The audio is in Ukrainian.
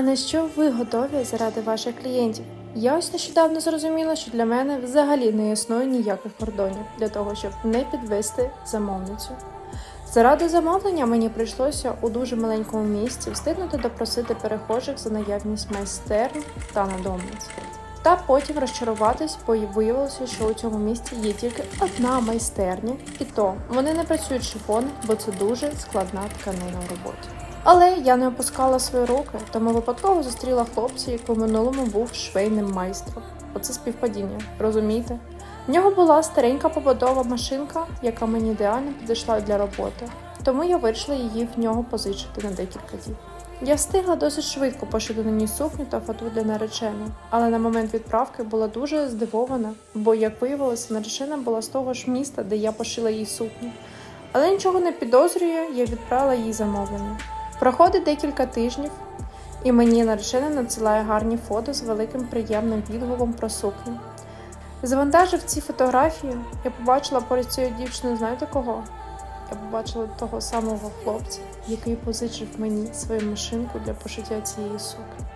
А на що ви готові заради ваших клієнтів? Я ось нещодавно зрозуміла, що для мене взагалі не існує ніяких кордонів для того, щоб не підвести замовницю. Заради замовлення мені прийшлося у дуже маленькому місці встигнути допросити перехожих за наявність майстерн та надомниць. Та потім розчаруватись, бо виявилося, що у цьому місті є тільки одна майстерня, і то вони не працюють шифони, бо це дуже складна тканина в роботі. Але я не опускала свої руки, тому випадково зустріла хлопця, який в минулому був швейним майстром. Оце співпадіння, розумієте? В нього була старенька побутова машинка, яка мені ідеально підійшла для роботи, тому я вирішила її в нього позичити на декілька днів. Я встигла досить швидко пошити на ній сукню та фату для нареченої, але на момент відправки була дуже здивована, бо, як виявилося, наречена була з того ж міста, де я пошила їй сукню. Але нічого не підозрює, я відправила їй замовлення. Проходить декілька тижнів, і мені наречена надсилає гарні фото з великим приємним відгуком про сукню. Завантажив ці фотографії, я побачила поряд цією дівчиною, знаєте кого? Я побачила того самого хлопця, який позичив мені свою машинку для пошиття цієї сукні.